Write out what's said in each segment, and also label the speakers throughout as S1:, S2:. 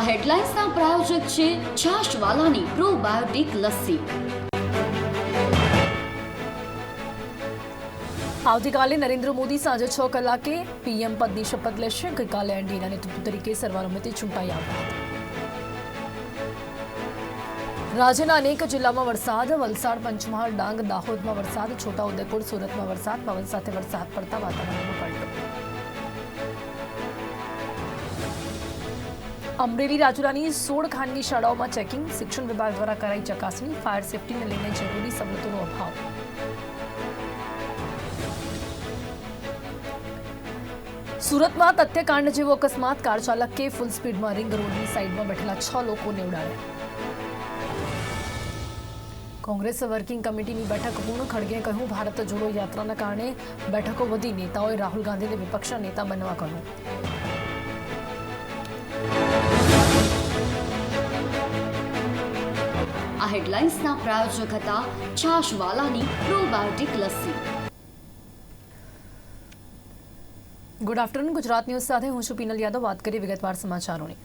S1: આ હેડલાઇન્સના પ્રાયોજક છે છાશવાલાની પ્રોબાયોટિક લસ્સી.
S2: આવતીકાલે નરેન્દ્ર મોદી સાંજે છ કલાકે પીએમ પદની શપથ લેશે. ગઈકાલે એનડીએના નેતૃત્વ તરીકે સર્વાનુમતે ચૂંટાઈ આવ્યા હતા. રાજ્યના અનેક જિલ્લામાં વરસાદ, વલસાડ, પંચમહાલ, ડાંગ, દાહોદમાં વરસાદ છોટાઉદેપુર સુરતમાં વરસાદ, પવન સાથે વરસાદ પડતા વાતાવરણમાં પલટો અમરેલી રાજુલાની સોળ ખાનગી શાળાઓમાં ચેકિંગ, શિક્ષણ વિભાગ દ્વારા કરાઈ ચકાસણી, ફાયર સેફટીને લઈને જરૂરી સવલતોનો અભાવ. સુરતમાં તથ્યકાંડ જેવો અકસ્માત, કાર ચાલકે ફૂલ સ્પીડમાં રિંગ રોડની સાઈડમાં બેઠેલા છ લોકોને ઉડાડ્યા. કોંગ્રેસ વર્કિંગ કમિટીની બેઠક પૂર્ણ ખડગે કહ્યું, ભારત જોડો યાત્રાના કારણે બેઠકો વધી, નેતાઓએ રાહુલ ગાંધીને વિપક્ષના નેતા બનવા કહ્યું.
S1: હેડલાઇન્સના પ્રાયોજક હતા છાશવાલાની probiotic lassi.
S2: Good afternoon Gujarat news સાથે હું છું પીનલ યાદવ. વાત કરીએ વિગતવાર સમાચારોની.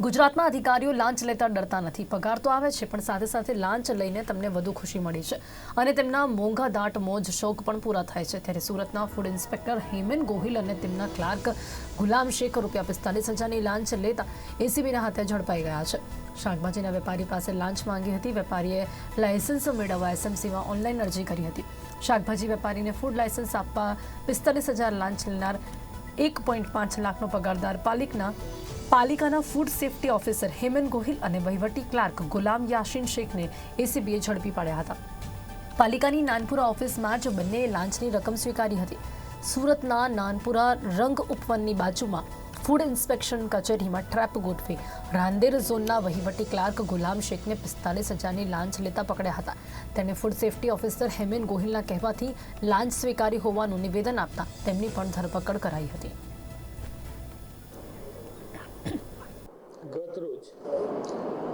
S2: ગુજરાતમાં અધિકારીઓ લાંચ લેતા ડરતા નથી. પગાર તો આવે છે, પણ સાથે સાથે લાંચ લઈને તમને વધુ ખુશી મળી છે. અને તેમના મોંઘા દાટ, મોજ શોખ પણ પૂરા થાય છે. ત્યારે સુરતના ફૂડ ઇન્સ્પેક્ટર હેમેન ગોહિલ અને તેમના ક્લાર્ક ગુલામ શેખ રૂપિયા પિસ્તાલીસ હજારની લાંચ લેતા એસીબીના હાથે ઝડપાઈ ગયા છે. શાકભાજીના વેપારી પાસે લાંચ માંગી હતી. વેપારીએ લાયસન્સ મેળવવા એસએમસીમાં ઓનલાઈન અરજી કરી હતી. શાકભાજી વેપારીને ફૂડ લાયસન્સ આપવા પિસ્તાલીસ હજાર લાંચ લેનાર એક પોઈન્ટ પાંચ લાખનો પગારદાર પાલિકના પાલિકાના food safety officer Heman Gohil અને વહીવટી ક્લાર્ક ગુલામ યાશીન શેખને એસીબીએ ઝડપી પાડ્યા હતા. પાલિકાની નાનપુરા ઓફિસમાં જ બંનેએ લાંચની રકમ સ્વીકારી હતી. સુરતના નાનપુરા રંગ ઉપવનની બાજુમાં ફૂડ ઇન્સ્પેક્શન કચેરીમાં ટ્રેપ ગોઠવી રાંદેર ઝોનના વહીવટી ક્લાર્ક ગુલામ શેખને પિસ્તાલીસ હજારની લાંચ લેતા પકડ્યા હતા. તેણે ફૂડ સેફટી ઓફિસર હેમેન ગોહિલના કહેવાથી લાંચ સ્વીકારી હોવાનું નિવેદન આપતા તેમની પણ ધરપકડ કરાઈ હતી.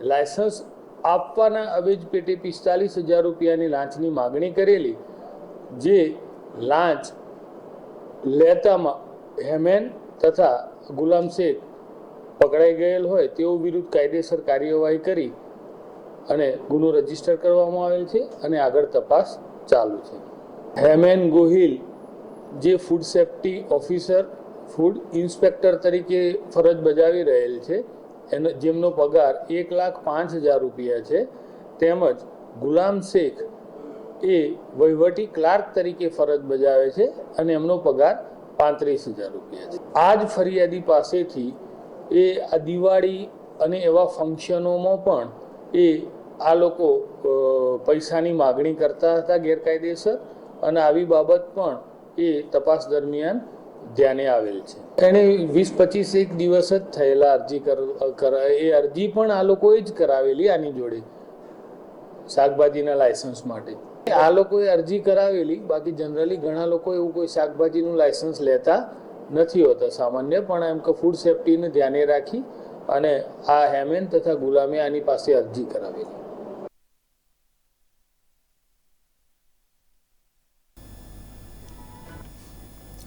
S3: લાયસન્સ આપવાના અવેજ પેટે પિસ્તાલીસ હજાર રૂપિયાની લાંચની માગણી કરેલી, જે લાંચ લેતામાં હેમેન તથા ગુલામ શેખ પકડાઈ ગયેલ હોય તેઓ વિરુદ્ધ કાયદેસર કાર્યવાહી કરી અને ગુનો રજિસ્ટર કરવામાં આવેલ છે અને આગળ તપાસ ચાલુ છે. હેમેન ગોહિલ, જે food safety officer, food inspector તરીકે ફરજ બજાવી રહેલ છે એનો જેમનો પગાર એક લાખ પાંચ હજાર રૂપિયા છે, તેમજ ગુલામ શેખ એ વહીવટી ક્લાર્ક તરીકે ફરજ બજાવે છે અને એમનો પગાર પાંત્રીસ હજાર રૂપિયા છે. આ જ ફરિયાદી પાસેથી એ આ દિવાળી અને એવા ફંક્શનોમાં પણ એ આ લોકો પૈસાની માગણી કરતા હતા ગેરકાયદેસર અને આવી બાબત પણ એ તપાસ દરમિયાન ધ્યાને આવેલ છે. એણે વીસ પચીસ એક દિવસ જ થયેલા અરજી એ અરજી પણ આ લોકોએ જ કરાવેલી આની જોડે. શાકભાજીના લાયસન્સ માટે. આ લોકોએ અરજી કરાવેલી, બાકી જનરલી ઘણા લોકો એવું કોઈ શાકભાજીનું લાયસન્સ લેતા નથી હોતા. સામાન્ય પણ એમ કે ફૂડ સેફટીને ધ્યાને રાખી અને આ હેમેન તથા ગુલામે આની પાસે અરજી કરાવેલી.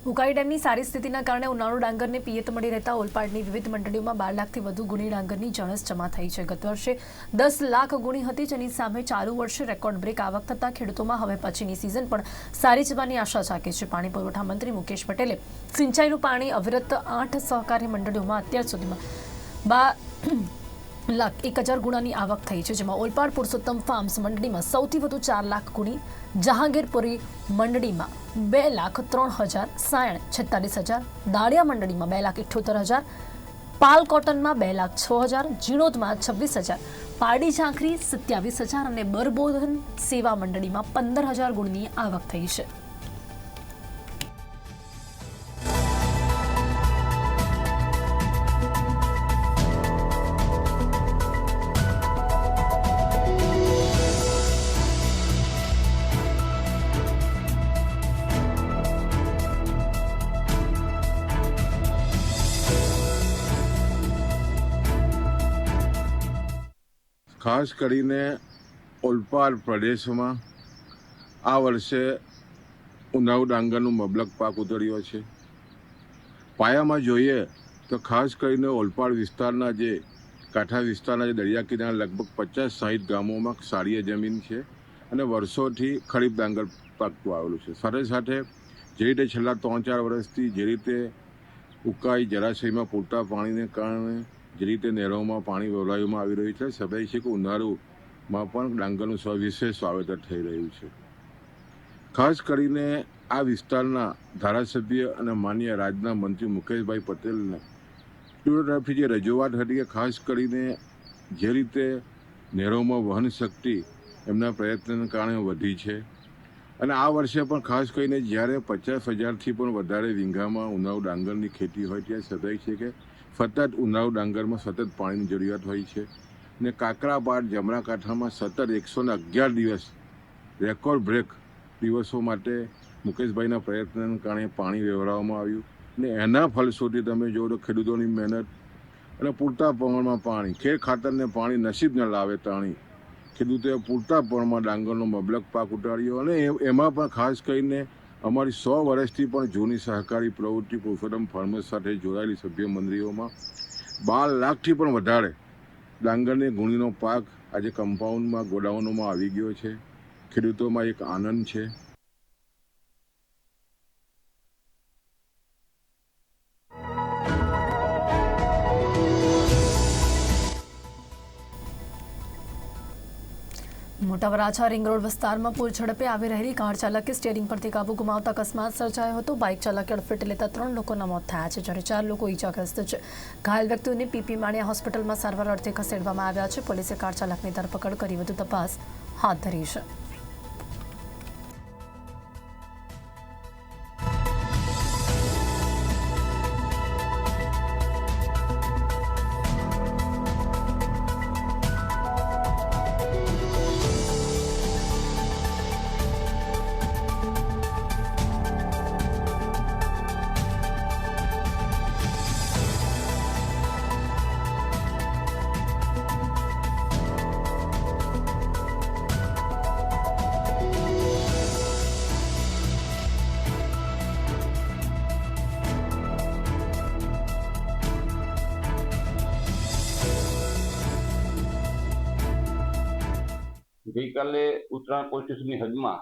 S2: ઉકાઈ ડેમની સારી સ્થિતિના કારણે ઉનાળુ ડાંગરને પિયત મળી રહેતા ઓલપાડની વિવિધ મંડળીઓમાં બાર લાખથી વધુ ગુણી ડાંગરની જણસ જમા થઈ છે. ગત વર્ષે દસ લાખ ગુણી હતી, જેની સામે ચાલુ વર્ષે રેકોર્ડ બ્રેક આવક થતાં ખેડૂતોમાં હવે પછીની સિઝન પણ સારી જવાની આશા જાગે છે. પાણી પુરવઠા મંત્રી મુકેશ પટેલે સિંચાઈનું પાણી અવિરત આઠ સહકારી મંડળીઓમાં અત્યાર સુધીમાં બા લાખ એક હજાર ગુણાની આવક થઈ છે, જેમાં ઓલપાડ પુરુષોત્તમ ફાર્મ્સ મંડળીમાં સૌથી વધુ ચાર લાખ ગુણી, જહાંગીરપુરી મંડળીમાં બે લાખ ત્રણ હજાર સાયણ છેતાલીસ હજાર, દાળિયા મંડળીમાં બે લાખ ઇઠ્ઠોતેર હજાર, પાલ કોટનમાં બે લાખ છ હજાર, જીણોદમાં છવ્વીસ હજાર પાડી ઝાંખરી સત્યાવીસ હજાર અને બરબોધન સેવા મંડળીમાં પંદર હજાર ગુણની આવક થઈ છે.
S4: ખાસ કરીને ઓલપાડ પ્રદેશમાં આ વર્ષે ઉનાવ ડાંગરનું મબલક પાક ઉતર્યો છે. પાયામાં જોઈએ તો ખાસ કરીને ઓલપાડ વિસ્તારના જે કાંઠા વિસ્તારના જે દરિયા કિનારા લગભગ પચાસ સાહીઠ ગામોમાં સારી જમીન છે અને વર્ષોથી ખરીફ ડાંગર પાકતું આવેલું છે. સાથે સાથે જે રીતે છેલ્લા ત્રણ ચાર વર્ષથી જે રીતે ઉકાઈ જળાશયમાં પૂરતા પાણીને કારણે જે રીતે નહેરોમાં પાણી વવડાવવામાં આવી રહ્યું છે. સ્વાભાવિક છે કે ઉનાળુમાં પણ ડાંગરનું સવિશેષ વાવેતર થઈ રહ્યું છે. ખાસ કરીને આ વિસ્તારના ધારાસભ્ય અને માન્ય રાજના મંત્રી મુકેશભાઈ પટેલને તરફથી જે રજૂઆત હતી કે ખાસ કરીને જે રીતે નહેરોમાં વહન શક્તિ એમના પ્રયત્નને કારણે વધી છે. અને આ વર્ષે પણ ખાસ કરીને જ્યારે પચાસ હજારથી પણ વધારે વીંઘામાં ઉનાળુ ડાંગરની ખેતી હોય, ત્યારે સદાય છે કે સતત ઉનાળુ ડાંગરમાં સતત પાણીની જરૂરિયાત હોય છે ને કાકરાપાટ જમણા કાંઠામાં સતત એકસો ને અગિયાર દિવસ રેકોર્ડ બ્રેક દિવસો માટે મુકેશભાઈના પ્રયત્નને કારણે પાણી વ્યવહારવામાં આવ્યું ને એના ફલશ્રુતિ તમે જુઓ તો ખેડૂતોની મહેનત અને પૂરતા પ્રમાણમાં પાણી, ખેર ખાતરને પાણી નસીબ ન લાવે તાણી. ખેડૂતોએ પૂરતા પ્રમાણમાં ડાંગરનો મબલક પાક ઉટાડ્યો અને એમાં પણ ખાસ કરીને અમારી સો વર્ષથી પણ જૂની સહકારી પ્રવૃત્તિ પુરુષોત્તમ ફાર્મર્સ સાથે જોડાયેલી સભ્ય મંડળીઓમાં બાર લાખથી પણ વધારે ડાંગરની ગુણીનો પાક આજે કમ્પાઉન્ડમાં ગોડાઉનોમાં આવી ગયો છે. ખેડૂતોમાં એક આનંદ છે.
S2: મોટા વરાછા રિંગ રોડ વિસ્તારમાં પૂર ઝડપે આવી રહેલી કાર ચાલકે સ્ટેરિંગ પરથી કાબુ ગુમાવતા અકસ્માત સર્જાયો હતો. બાઇક ચાલકે અડફેટે લેતા ત્રણ લોકોના મોત થયા છે, જ્યારે ચાર લોકો ઈજાગ્રસ્ત છે. ઘાયલ વ્યક્તિઓને પીપી માણિયા હોસ્પિટલમાં સારવાર અર્થે ખસેડવામાં આવ્યા છે. પોલીસે કાર ચાલકની ધરપકડ કરી વધુ તપાસ હાથ ધરી છે.
S5: ગઈકાલે ઉત્તરાયણ પોલીસ સ્ટેશનની હદમાં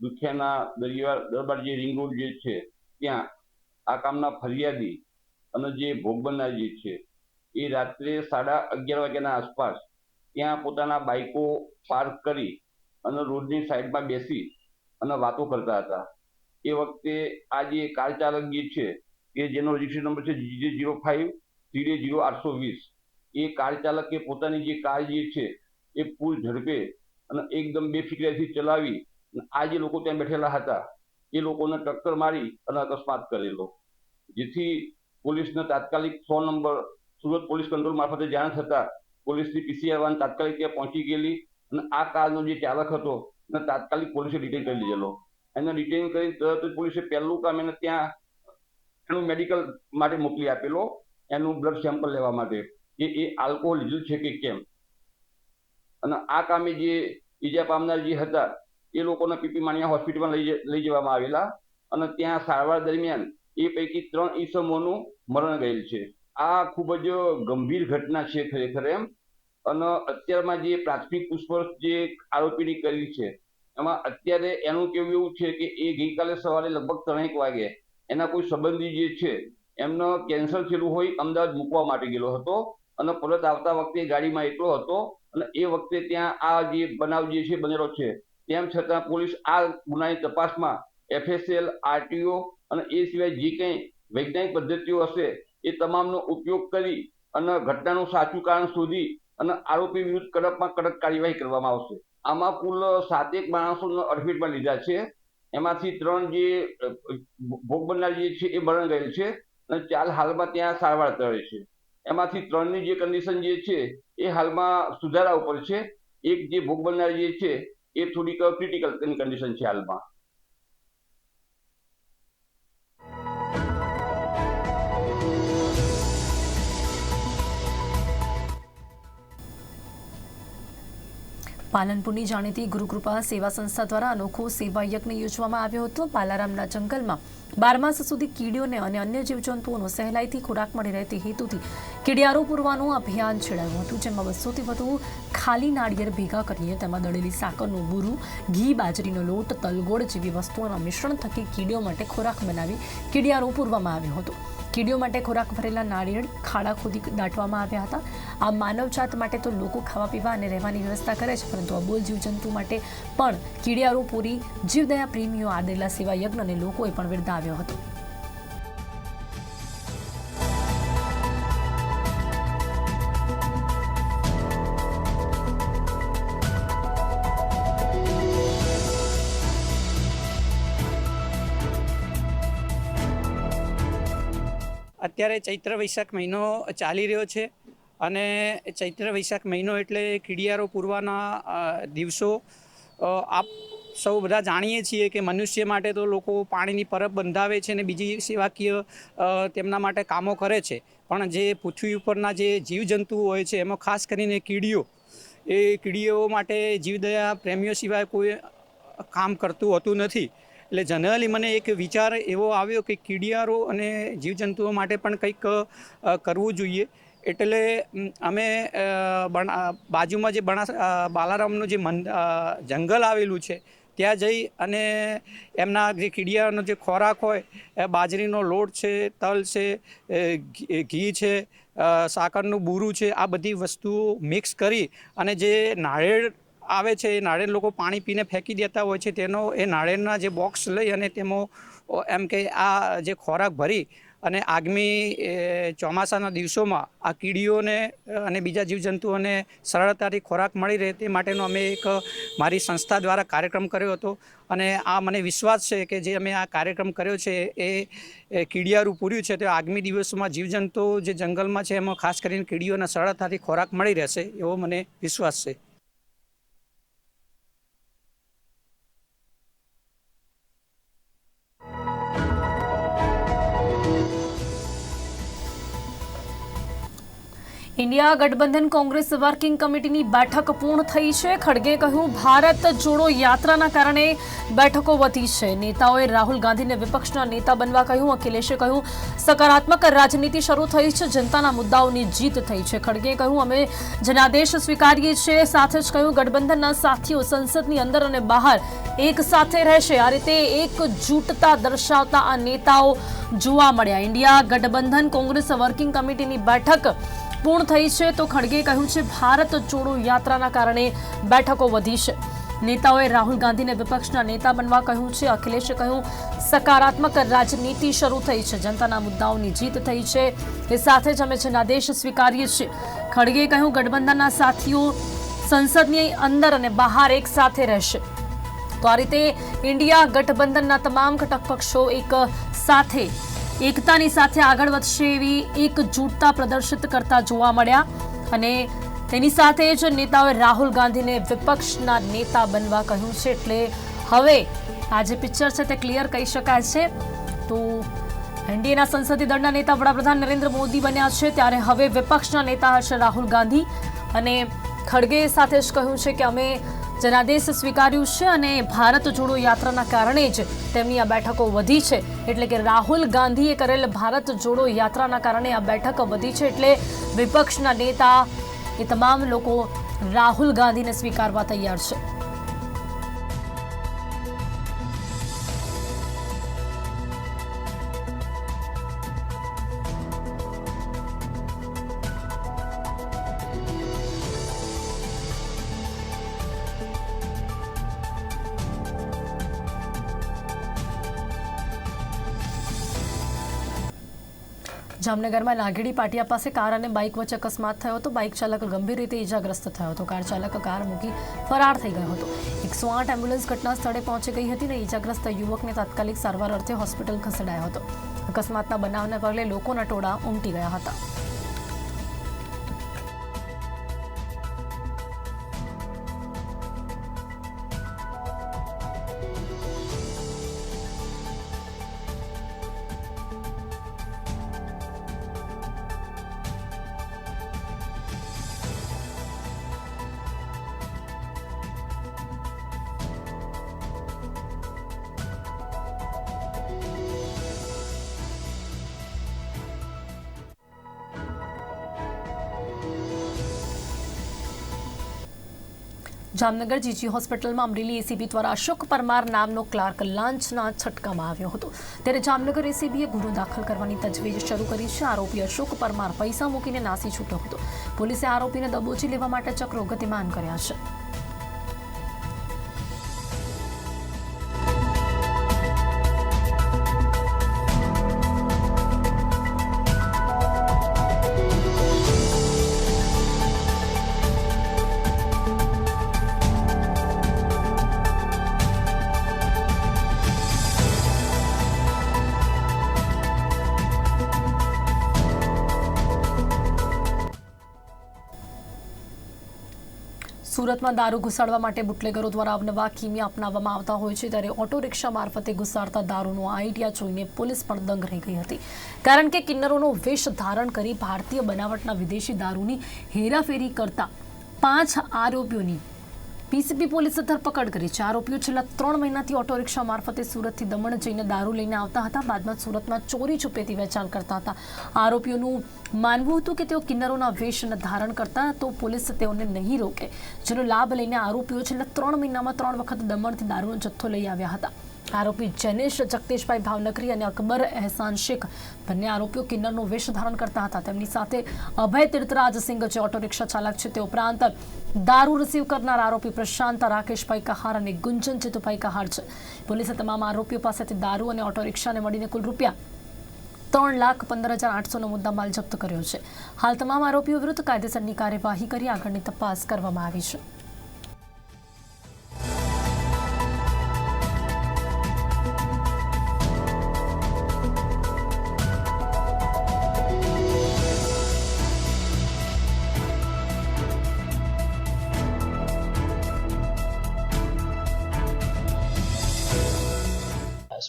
S5: દુખિયાના દરિયા, દરબાર જે રિંગ રોડ જે છે, ત્યાં આ કામના ફરિયાદી અને જે ભોગ બનનાર જે છે, એ રાત્રે સાડા અગિયાર વાગ્યાના આસપાસ ત્યાં પોતાના બાઇકો પાર્ક કરી અને રોડની સાઈડમાં બેસી અને વાતો કરતા હતા. એ વખતે આ જે કાર ચાલક જે છે કે જેનો રજિસ્ટ્રેશન નંબર છે GJ zero five three zero આઠસો વીસ, એ કાર ચાલકે પોતાની જે કાર જે છે, એ પૂર ઝડપે અને એકદમ બેફિકરાઈથી ચલાવી આ જે લોકો ત્યાં બેઠેલા હતા, એ લોકોને ટક્કર મારી અને અકસ્માત કરેલો. જેથી પોલીસને તાત્કાલિક સો નંબર, સુરત પોલીસ કંટ્રોલ મારફતે જાણ થતા પોલીસની પીસીઆર વાન તાત્કાલિક ત્યાં પહોંચી ગયેલી અને આ કારનો જે ચાલક હતો, એને તાત્કાલિક પોલીસે ડિટેન કરી લીધેલો એને ડિટેન કરી તરત પોલીસે પહેલું કામ એને ત્યાં એનું મેડિકલ માટે મોકલી આપેલો, એનું બ્લડ સેમ્પલ લેવા માટે, કે એ આલ્કોહોલ લીધું છે કે કેમ? અને આ કામે જે ઈજા પામનાર જે હતા, એ લોકોને પીપી માણિયા હોસ્પિટલમાં લઈ લઈ જવામાં આવેલા અને ત્યાં સારવાર દરમિયાન એ પૈકી ત્રણ ઈસમોનું મરણ ગયેલ છે. આ ખૂબ જ ગંભીર ઘટના છે ખરેખર એમ. અને અત્યારમાં જે પ્રાથમિક પૂછપરછ જે આરોપીની કરી છે, એમાં અત્યારે એનું કેવું એવું છે કે એ ગઈકાલે સવારે લગભગ ત્રણેક વાગે એના કોઈ સંબંધી જે છે, એમનો કેન્સર થયેલું હોય, અમદાવાદ મૂકવા માટે ગયેલો હતો અને પરત આવતા વખતે ગાડીમાં એકલો હતો અને એ વખતે ત્યાં આ જે બનાવ જે છે બનેલો છે, તેમ છતાં પોલીસ આ ગુનાની તપાસમાં એફએસએલ આરટીઓ અને એ સિવાય જે કંઈ વૈજ્ઞાનિક પદ્ધતિઓ હશે, એ તમામનો ઉપયોગ કરી અને ઘટનાનું સાચું કારણ શોધી અને આરોપી વિરુદ્ધ કડકમાં કડક કાર્યવાહી કરવામાં આવશે. આમાં કુલ સાતેક માણસોને અડફેટમાં લીધા છે. એમાંથી ત્રણ જે ભોગ બનનાર જે છે એ મરણ ગયેલ છે અને ચાર હાલમાં ત્યાં સારવાર કરે છે. એમાંથી ત્રણની જે કન્ડિશન જે છે, એ હાલમાં સુધારા ઉપર છે. એક જે ભોગ બનનાર જે છે, એ થોડીક ક્રિટિકલ કન્ડિશન છે હાલમાં.
S2: પાલનપુરની જાણીતી ગુરુકૃપા સેવા સંસ્થા દ્વારા અનોખો સેવા યજ્ઞ યોજવામાં આવ્યો હતો. પાલારામના જંગલમાં બારમાસ સુધી કીડીઓને અને અન્ય જીવજંતુઓનો સહેલાઈથી ખોરાક મળી રહે તે હેતુથી કીડિયારો પૂરવાનું અભિયાન છેડાયું હતું, જેમાં બસોથી વધુ ખાલી નાળિયેર ભેગા કરીને તેમાં દળેલી સાકરનું બુરું, ઘી, બાજરીનો લોટ, તલગોળ જેવી વસ્તુઓના મિશ્રણ થકી કીડીઓ માટે ખોરાક બનાવી કીડિયારો પૂરવામાં આવ્યો હતો. કીડીઓ માટે ખોરાક ભરેલા નાળિયેર ખાડા ખોદી દાટવામાં આવ્યા હતા. આ માનવજાત માટે તો લોકો ખાવા, પીવા અને રહેવાની વ્યવસ્થા કરે છે, પરંતુ અબોલ જીવજંતુ માટે પણ કીડિયારો પૂરી જીવદયા પ્રેમીઓ આદરેલા સેવા યજ્ઞને લોકોએ પણ બિરદાવ્યો હતો.
S6: અત્યારે ચૈત્ર વૈશાખ મહિનો ચાલી રહ્યો છે અને ચૈત્ર વૈશાખ મહિનો એટલે કીડિયારો પૂરવાના દિવસો. આપ સૌ બધા જાણીએ છીએ કે મનુષ્ય માટે તો લોકો પાણીની પરબ બંધાવે છે અને બીજી સેવાકીય તેમના માટે કામો કરે છે. પણ જે પૃથ્વી ઉપરના જે જીવજંતુઓ હોય છે, એમાં ખાસ કરીને કીડીઓ, એ કીડીઓ માટે જીવદયા પ્રેમીઓ સિવાય કોઈ કામ કરતું હોતું નથી. એટલે જનરલી મને એક વિચાર એવો આવ્યો કે કીડિયારો અને જીવજંતુઓ માટે પણ કંઈક કરવું જોઈએ. એટલે, અમે બાજુમાં જે બણા બાલારામનું જે મન જંગલ આવેલું છે, ત્યાં જઈ અને એમના જે કીડિયાનો જે ખોરાક હોય, એ બાજરીનો લોટ છે, તલ છે ઘી છે સાકરનું બૂરું છે, આ બધી વસ્તુઓ મિક્સ કરી અને જે નાળિયેર આવે છે, એ નાળિયેર લોકો પાણી પીને ફેંકી દેતા હોય છે, તેનો એ નાળિયેરના જે બોક્સ લઈ અને તેમાં એમ કે આ જે ખોરાક ભરી અને આગામી ચોમાસાના દિવસોમાં આ કીડીઓને અને બીજા જીવજંતુઓને સરળતાથી ખોરાક મળી રહે તે માટેનો અમે એક મારી સંસ્થા દ્વારા કાર્યક્રમ કર્યો હતો. અને આ મને વિશ્વાસ છે કે જે અમે આ કાર્યક્રમ કર્યો છે એ કીડિયારું પૂર્યું છે, તો આગામી દિવસોમાં જીવજંતુઓ જે જંગલમાં છે, એમાં ખાસ કરીને કીડીઓને સરળતાથી ખોરાક મળી રહેશે, એવો મને વિશ્વાસ છે.
S2: ઇન્ડિયા ગઠબંધન કોંગ્રેસ વર્કિંગ કમિટીની બેઠક પૂર્ણ થઈ છે. ખડગે કહ્યું, ભારત જોડો યાત્રાના કારણે બેઠકો વધી છે. નેતાઓએ રાહુલ ગાંધીને વિપક્ષના નેતા બનવા કહ્યું. અખિલેશે કહ્યું, સકારાત્મક રાજનીતિ શરૂ થઈ છે. જનતાના મુદ્દાઓની જીત થઈ છે. ખડગે કહ્યું, અમે જનાદેશ સ્વીકારીએ છીએ. સાથે જ કહ્યું, ગઠબંધનના સાથીઓ સંસદની અંદર અને બહાર એક સાથે રહેશે. આ રીતે એકજૂટતા દર્શાવતા આ નેતાઓ જોવા મળ્યા. ઇન્ડિયા ગઠબંધન કોંગ્રેસ વર્કિંગ કમિટીની બેઠક પૂર્ણ થઈ છે તો ખડગે કહ્યું છે, ભારત જોડો યાત્રાના કારણે બેઠકો વધી છે. નેતાઓએ રાહુલ ગાંધીને વિપક્ષના નેતા બનવા કહ્યું છે. અખિલેશે કહ્યું, સકારાત્મક રાજનીતિ શરૂ થઈ છે. જનતાના મુદ્દાઓની જીત થઈ છે. એ સાથે જ અમે જનાદેશ સ્વીકારીએ છીએ. ખડગે કહ્યું, ગઠબંધનના સાથીઓ સંસદની અંદર અને બહાર એક સાથે રહેશે. તો આ રીતે ઇન્ડિયા ગઠબંધનના તમામ ઘટક પક્ષો એક સાથે એકતાની સાથે આગળ વધશે એવી એકજૂટતા પ્રદર્શિત કરતા જોવા મળ્યા. અને તેની સાથે જ નેતાઓએ રાહુલ ગાંધીને વિપક્ષના નેતા બનવા કહ્યું છે. એટલે હવે આ જે પિક્ચર છે તે ક્લિયર કહી શકાય છે. તો એનડીએના સંસદીય દળના નેતા વડાપ્રધાન નરેન્દ્ર મોદી બન્યા છે. ત્યારે હવે વિપક્ષના નેતા હશે રાહુલ ગાંધી. અને ખડગે સાથે જ કહ્યું છે કે અમે જનાદેશ સ્વીકાર્યું છે અને ભારત જોડો યાત્રાના કારણે જ તેમની આ બેઠકો વધી છે. એટલે કે રાહુલ ગાંધીએ કરેલ ભારત જોડો યાત્રાના કારણે આ બેઠક વધી છે એટલે વિપક્ષના નેતા એ તમામ લોકો રાહુલ ગાંધીને સ્વીકારવા તૈયાર છે. જામનગરમાં લાગેડી પાટિયા પાસે કાર અને બાઇક વચ્ચે અકસ્માત થયો હતો. બાઇક ચાલક ગંભીર રીતે ઇજાગ્રસ્ત થયો હતો. કાર ચાલક કાર મૂકી ફરાર થઈ ગયો હતો. એકસો આઠ એમ્બ્યુલન્સ ઘટના સ્થળે પહોંચી ગઈ હતી અને ઇજાગ્રસ્ત યુવકને તાત્કાલિક સારવાર અર્થે હોસ્પિટલ ખસેડાયો હતો. અકસ્માતના બનાવને પગલે લોકોના ટોળા ઉમટી ગયા હતા. જામનગર જીજી હોસ્પિટલમાં અમરેલી એસીબી દ્વારા અશોક પરમાર નામનો ક્લાર્ક લાંચના છટકામાં આવ્યો હતો. ત્યારે જામનગર એસીબીએ ગુનો દાખલ કરવાની તજવીજ શરૂ કરી છે. આરોપી અશોક પરમાર પૈસા મૂકીને નાસી છૂટ્યો હતો. પોલીસે આરોપીને દબોચી લેવા માટે ચક્રો ગતિમાન કર્યા છે. સુરતમાં દારૂ ઘુસાડવા માટે બુટલેગરો દ્વારા અવનવા કિમી અપનાવવામાં આવતા હોય છે, ત્યારે ઓટો રિક્ષા મારફતે ઘુસાડતા દારૂનો આઈડિયા જોઈને પોલીસ પણ દંગ રહી ગઈ હતી. કારણ કે કિન્નરોનો વેશ ધારણ કરી ભારતીય બનાવટના વિદેશી દારૂની હેરાફેરી કરતા પાંચ આરોપીઓની પીસીબી પોલીસે ધરપકડ કરી. છે આરોપીઓ છેલ્લા ત્રણ મહિનાથી ઓટો રિક્ષા મારફતે સુરતથી દમણ જઈને દારૂ લઈને આવતા હતા, બાદમાં સુરતમાં ચોરી છુપેથી વેચાણ કરતા હતા. આરોપીઓનું માનવું હતું કે તેઓ કિન્નરોના વેશને ધારણ કરતા, તો પોલીસ તેઓને નહીં રોકે. જેનો લાભ લઈને આરોપીઓ છેલ્લા ત્રણ મહિનામાં ત્રણ વખત દમણથી દારૂનો જથ્થો લઈ આવ્યા હતા. આરોપી જનેશ જગદીશભાઈ ભાવનગરી અને અકબર એહસાન શેખ બંને આરોપીઓ કિન્નરનું વેશ ધારણ કરતા હતા. તેમની સાથે અભય તીર્થરાજસિંહ જે ઓટો રિક્ષા ચાલક છે, તે ઉપરાંત દારૂ રિસીવ કરનાર આરોપી પ્રશાંત રાકેશભાઈ કહાર અને ગુંજન ચિતુભાઈ કહાર છે. પોલીસે તમામ આરોપીઓ પાસેથી દારૂ અને ઓટો રિક્ષાને મળીને કુલ રૂપિયા ત્રણ લાખ પંદર હજાર આઠસોનો મુદ્દામાલ જપ્ત કર્યો છે. હાલ તમામ આરોપીઓ વિરુદ્ધ કાયદેસરની કાર્યવાહી કરી આગળની તપાસ કરવામાં આવી છે.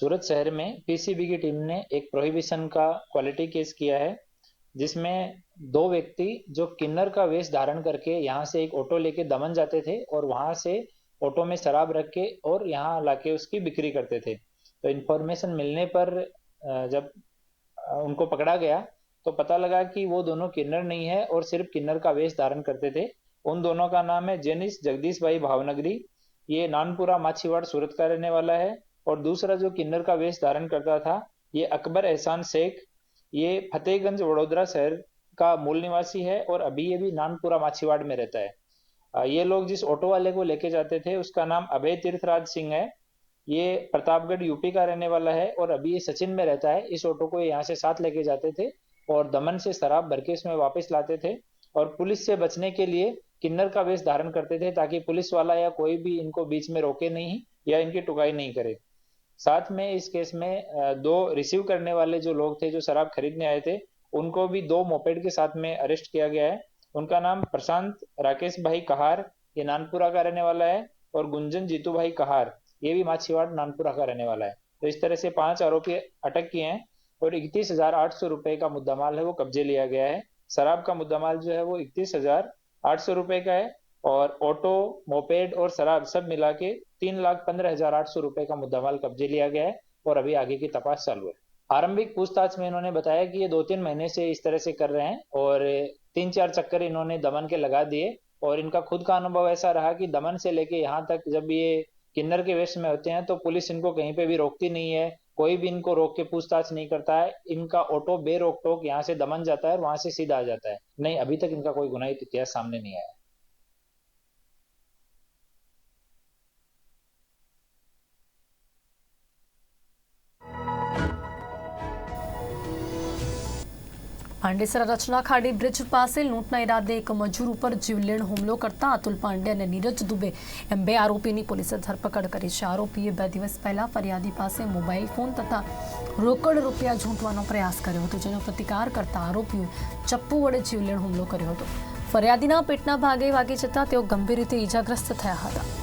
S7: सूरत शहर में पीसीबी की टीम ने एक प्रोहिबिशन का क्वालिटी केस किया है, जिसमें दो व्यक्ति जो किन्नर का वेश धारण करके यहाँ से एक ऑटो लेके दमन जाते थे और वहाँ से ऑटो में शराब रख के और यहाँ लाके उसकी बिक्री करते थे। तो इन्फॉर्मेशन मिलने पर जब उनको पकड़ा गया तो पता लगा कि वो दोनों किन्नर नहीं है और सिर्फ़ किन्नर का वेश धारण करते थे। उन दोनों का नाम है जेनिस जगदीश भाई भावनगरी। ये नानपुरा माछीवाड़ सूरत का रहने वाला है। और दूसरा जो किन्नर का वेश धारण करता था, ये अकबर एहसान शेख, ये फतेहगंज वडोदरा शहर का मूल निवासी है और अभी ये भी नानपुरा माछीवाड़ में रहता है। ये लोग जिस ऑटो वाले को लेके जाते थे, उसका नाम अभय तीर्थराज सिंह है। ये प्रतापगढ़ यूपी का रहने वाला है और अभी ये सचिन में रहता है। इस ऑटो को यहाँ से साथ लेके जाते थे और दमन से शराब भर के इसमें वापस लाते थे और पुलिस से बचने के लिए किन्नर का वेश धारण करते थे ताकि पुलिस वाला या कोई भी इनको बीच में रोके नहीं या इनकी टुकाई नहीं करे। साथ में इस केस में दो रिसीव करने वाले जो लोग थे, जो शराब खरीदने आए थे, उनको भी दो मोपेड के साथ में अरेस्ट किया गया है। उनका नाम प्रशांत राकेश भाई कहार, ये नानपुरा का रहने वाला है, और गुंजन जीतू भाई कहार, ये भी माछीवाड़ नानपुरा का रहने वाला है। तो इस तरह से पाँच आरोपी अटक किए हैं, और इकतीस हज़ार आठ सौ रुपए का मुद्दामाल है, वो कब्जे लिया गया है। शराब का मुद्दामाल जो है, वो इकतीस हज़ार आठ सौ रुपए का है और ऑटो, मोपेड और शराब सब मिला के तीन लाख पंद्रह हज़ार आठ सौ रुपए का मुद्दामाल कब्जे लिया गया है और अभी आगे की तपास चालू है। आरंभिक पूछताछ में इन्होंने बताया कि ये दो तीन महीने से इस तरह से कर रहे हैं और तीन चार चक्कर इन्होंने दमन के लगा दिए और इनका खुद का अनुभव ऐसा रहा कि दमन से लेके यहाँ तक जब ये किन्नर के वेश में होते हैं तो पुलिस इनको कहीं पे भी रोकती नहीं है, कोई भी इनको रोक के पूछताछ नहीं करता है, इनका ऑटो बेरोक टोक यहाँ से दमन जाता है और वहाँ से सीधा आ जाता है। नहीं, अभी तक इनका कोई गुनाहित इतिहास सामने नहीं आया।
S2: પાંડેસરા રચના ખાડી બ્રિજ પાસે લૂંટના ઇરાદે એક મજૂર ઉપર જીવલેણ હુમલો કરતા અતુલ પાંડે અને નીરજ દુબે એમ બે આરોપીની પોલીસે ધરપકડ કરી છે. આરોપીએ બે દિવસ પહેલા ફરિયાદી પાસે મોબાઈલ ફોન તથા રોકડ રૂપિયા ઝૂંટવાનો પ્રયાસ કર્યો હતો, જેનો પ્રતિકાર કરતા આરોપીએ ચપ્પુ વડે જીવલેણ હુમલો કર્યો હતો. ફરિયાદીના પેટના ભાગે વાગી જતા તેઓ ગંભીર રીતે ઈજાગ્રસ્ત થયા હતા.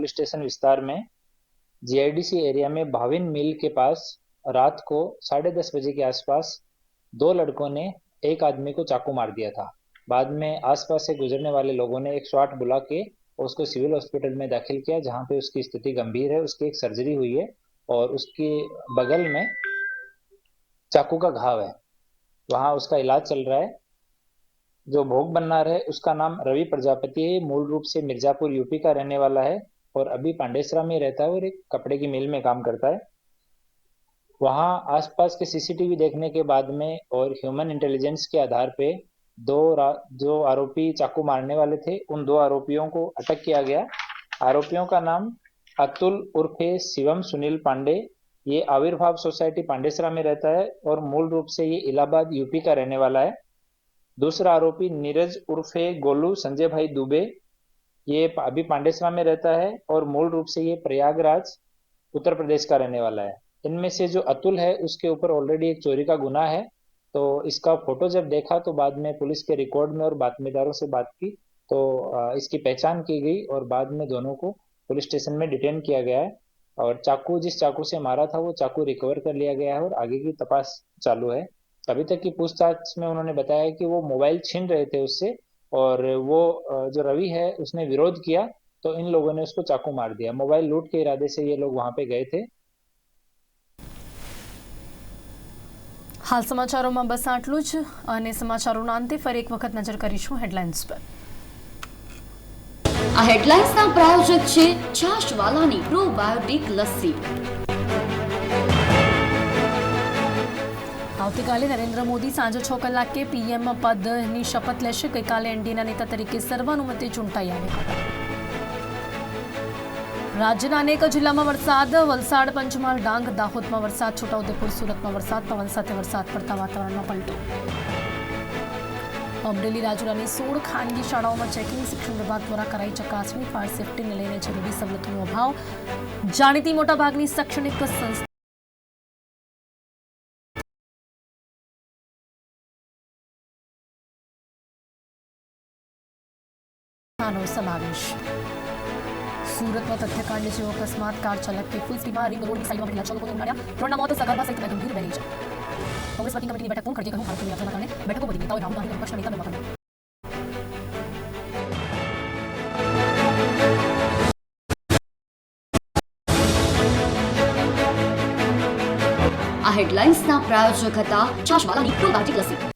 S7: पुलिस स्टेशन विस्तार में जीआईडीसी एरिया में भाविन मिल के पास रात को साढ़े दस बजे के आसपास दो लड़कों ने एक आदमी को चाकू मार दिया था। बाद में आसपास से गुजरने वाले लोगों ने एक शॉट बुला के उसको सिविल हॉस्पिटल में दाखिल किया, जहाँ पे उसकी स्थिति गंभीर है, उसकी एक सर्जरी हुई है और उसके बगल में चाकू का घाव है। वहाँ उसका इलाज चल रहा है। जो भोग बननार है उसका नाम रवि प्रजापति है। मूल रूप से मिर्जापुर, यूपी का रहने वाला है। और अभी पांडेसरा में रहता है और एक कपड़े की मिल में काम करता है। वहाँ आसपास के सीसीटीवी देखने के बाद में और ह्यूमन इंटेलिजेंस के आधार पे दो जो आरोपी चाकू मारने वाले थे। उन दो आरोपियों को अटक किया गया। आरोपियों का नाम अतुल उर्फे शिवम सुनील पांडे। ये आविर्भाव सोसाइटी पांडेसरा में रहता है और मूल रूप से ये इलाहाबाद, यूपी का रहने वाला है। दूसरा आरोपी नीरज उर्फे गोलू संजय भाई दुबे। ये अभी पांडेसरा में रहता है और मूल रूप से ये प्रयागराज उत्तर प्रदेश का रहने वाला है। इनमें से जो अतुल है, उसके ऊपर ऑलरेडी एक चोरी का गुना है। तो इसका फ़ोटो जब देखा तो बाद में पुलिस के रिकॉर्ड में और बातमीदारों से बात की तो इसकी पहचान की गई और बाद में दोनों को पुलिस स्टेशन में डिटेन किया गया है। और चाकू, जिस चाकू से मारा था, वो चाकू रिकवर कर लिया गया है और आगे की तपास चालू है। अभी तक की पूछताछ में उन्होंने बताया कि वो मोबाइल छीन रहे थे उससे और वो अ, जो रवि है उसने विरोध किया तो इन लोगों ने उसको चाकू मार दिया मोबाइल लूट के इरादे से ये लोग वहां पे गए थे
S2: હાલ સમાચારોમાં બસ આટલું જ અને સમાચારોના અંતે ફરી એક વખત નજર કરીશું હેડલાઇન્સ પર
S1: આ હેડલાઇન્સના પ્રાયોજક છે છાશવાલાની પ્રોબાયોટિક લસ્સી
S2: આવતીકાલે નરેન્દ્ર મોદી સાંજે છ કલાકે પીએમ પદની શપથ લેશે. ગઈકાલે એનડીએના નેતા તરીકે સર્વાનુમતે ચૂંટાઈ આવ્યા. રાજ્યના અનેક જિલ્લામાં વરસાદ, વલસાડ, પંચમહાલ, ડાંગ, દાહોદમાં વરસાદ, છોટાઉદેપુર, સુરતમાં વરસાદ, પવન સાથે વરસાદ પડતા વાતાવરણમાં પલટો. અમરેલી રાજુલાની સોળ ખાનગી શાળાઓમાં ચેકિંગ શિક્ષણ વિભાગ દ્વારા કરાઈ ચકાસણી, ફાયર સેફટીને લઈને જરૂરી સવલતોનો અભાવ. જાણીતી મોટાભાગની શૈક્ષણિક સંસ્થા નો સમાવેશ સુરતમાં તથ્યકાંડ જેવો અકસ્માત કાર ચાલકે ફૂલ સ્પીડમાં રિંગ રોડ સાઈડમાં પડેલા છ લોકોને માર્યા ત્રણના મોત સગર્ભા સહિત બે ગંભીર બેની છે કોંગ્રેસ વર્કિંગ કમિટીની બેઠક પૂર્ણ ખડગે કહ્યું ભારતની યાત્રાના કારણે બેઠકો વધી નેતાઓએ રાહુલ ગાંધી વિપક્ષના નેતા બનવા કહ્યું
S1: આ હેડલાઇન્સના પ્રાયોજક હતા છાશવાલાની પ્રોબાયોટિક લસ્સી